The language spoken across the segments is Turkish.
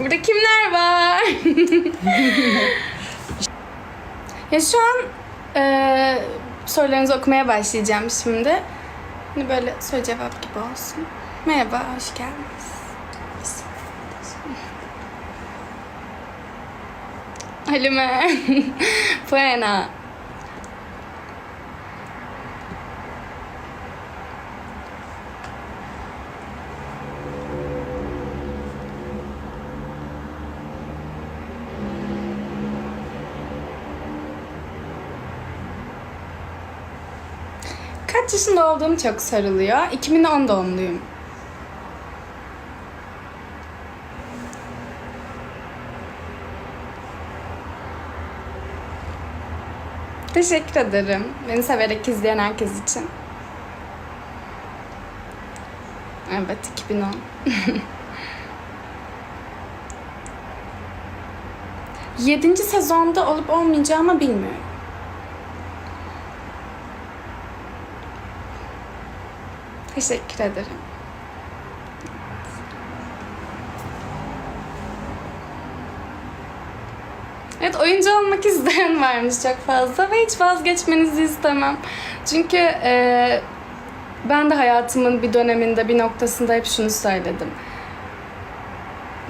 Burada kimler var? ya şu an e, sorularınızı okumaya başlayacağım şimdi. Hani böyle soru cevap gibi olsun. Merhaba, hoş geldiniz. Halime. Buena. Kaç yaşında olduğum çok sarılıyor. 2010 doğumluyum. Teşekkür ederim. Beni severek izleyen herkes için. Evet, 2010. Yedinci sezonda olup olmayacağımı bilmiyorum. Teşekkür ederim. Evet oyuncu olmak isteyen varmış çok fazla ve hiç vazgeçmenizi istemem. Çünkü e, ben de hayatımın bir döneminde bir noktasında hep şunu söyledim.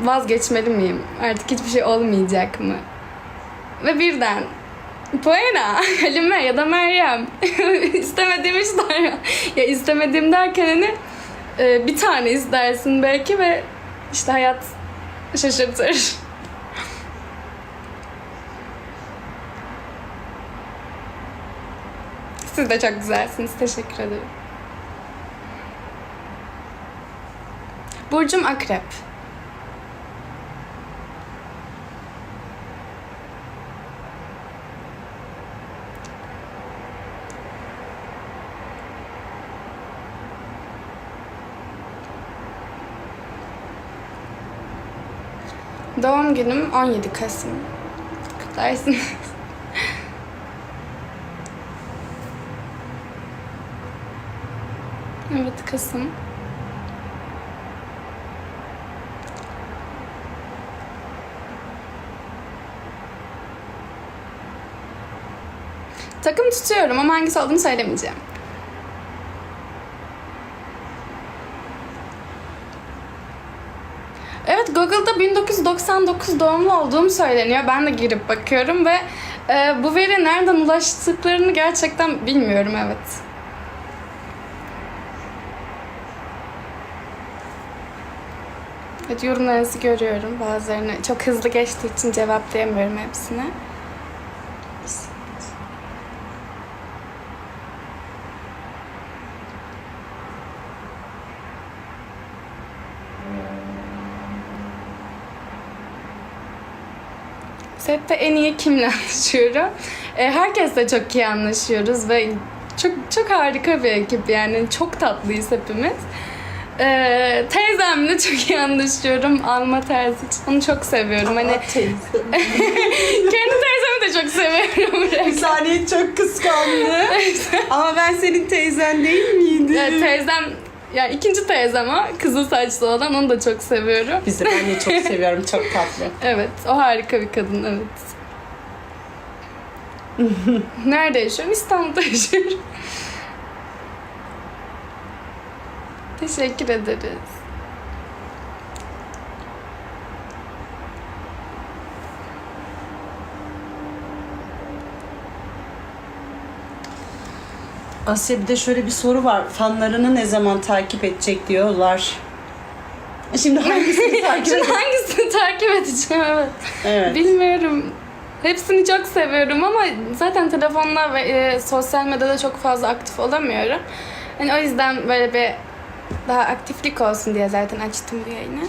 Vazgeçmeli miyim? Artık hiçbir şey olmayacak mı? Ve birden Buena, Halime ya da Meryem. istemediğim işler ya. Ya istemediğim derken hani e, bir tane istersin belki ve işte hayat şaşırtır. Siz de çok güzelsiniz. Teşekkür ederim. Burcum Akrep. Doğum günüm 17 Kasım. Kutlarsınız. Evet Kasım. Takım tutuyorum ama hangisi olduğunu söylemeyeceğim. Evet Google'da 1999 doğumlu olduğum söyleniyor. Ben de girip bakıyorum ve e, bu veri nereden ulaştıklarını gerçekten bilmiyorum evet. Evet yorumlarınızı görüyorum. Bazılarını çok hızlı geçtiği için cevaplayamıyorum hepsine. Sette en iyi kimle anlaşıyorum? E, herkesle çok iyi anlaşıyoruz ve çok çok harika bir ekip yani çok tatlıyız hepimiz. E, teyzemle çok iyi anlaşıyorum. Alma Terziç. Onu çok seviyorum. Hani kendi teyzemi de çok seviyorum. Bir saniye çok kıskandı. Ama ben senin teyzen değil miydim? Ya, teyzem ya ikinci teyzem o. Kızıl saçlı olan onu da çok seviyorum. Biz de ben de çok seviyorum. Çok tatlı. Evet, o harika bir kadın, evet. Nerede yaşıyorum? İstanbul'da yaşıyorum. Teşekkür ederiz. Asya bir de şöyle bir soru var. Fanlarını ne zaman takip edecek diyorlar. Şimdi hangisini takip Şimdi edecek? hangisini takip edeceğim? Evet. Evet. Bilmiyorum. Hepsini çok seviyorum ama zaten telefonla ve e, sosyal medyada çok fazla aktif olamıyorum. Hani o yüzden böyle bir daha aktiflik olsun diye zaten açtım bu yayını.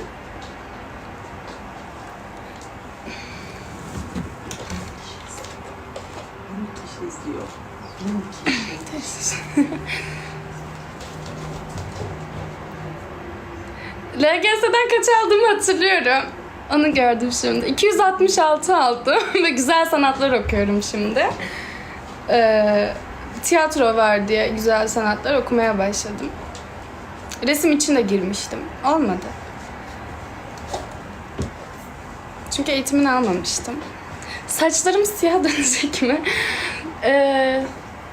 izliyor. LGS'den kaç aldığımı hatırlıyorum. Onu gördüm şimdi. 266 aldım ve güzel sanatlar okuyorum şimdi. Ee, tiyatro var diye güzel sanatlar okumaya başladım. Resim için de girmiştim. Olmadı. çünkü eğitimini almamıştım. Saçlarım siyah dönecek mi? Ee,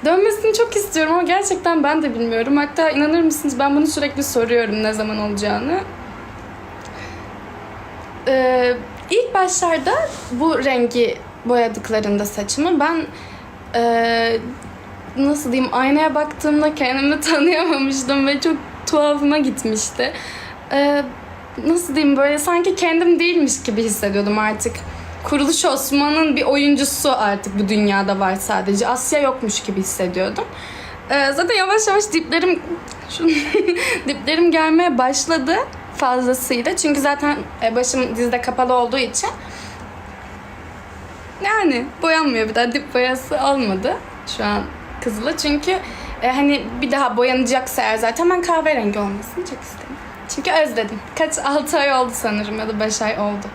dönmesini çok istiyorum ama gerçekten ben de bilmiyorum. Hatta inanır mısınız ben bunu sürekli soruyorum ne zaman olacağını. Ee, ilk başlarda bu rengi boyadıklarında saçımı ben ee, nasıl diyeyim aynaya baktığımda kendimi tanıyamamıştım ve çok tuhafıma gitmişti. Ee, nasıl diyeyim böyle sanki kendim değilmiş gibi hissediyordum artık. Kuruluş Osman'ın bir oyuncusu artık bu dünyada var sadece. Asya yokmuş gibi hissediyordum. Ee, zaten yavaş yavaş diplerim şu diplerim gelmeye başladı fazlasıyla. Çünkü zaten e, başım dizde kapalı olduğu için yani boyanmıyor bir daha dip boyası olmadı şu an kızıla. Çünkü e, hani bir daha boyanacaksa eğer zaten ben kahverengi olmasını çok istedim. Çünkü özledim. Kaç 6 ay oldu sanırım ya da 5 ay oldu.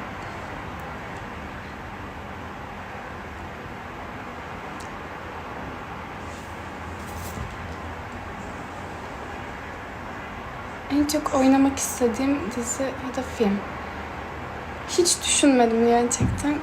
En çok oynamak istediğim dizi ya da film. Hiç düşünmedim gerçekten.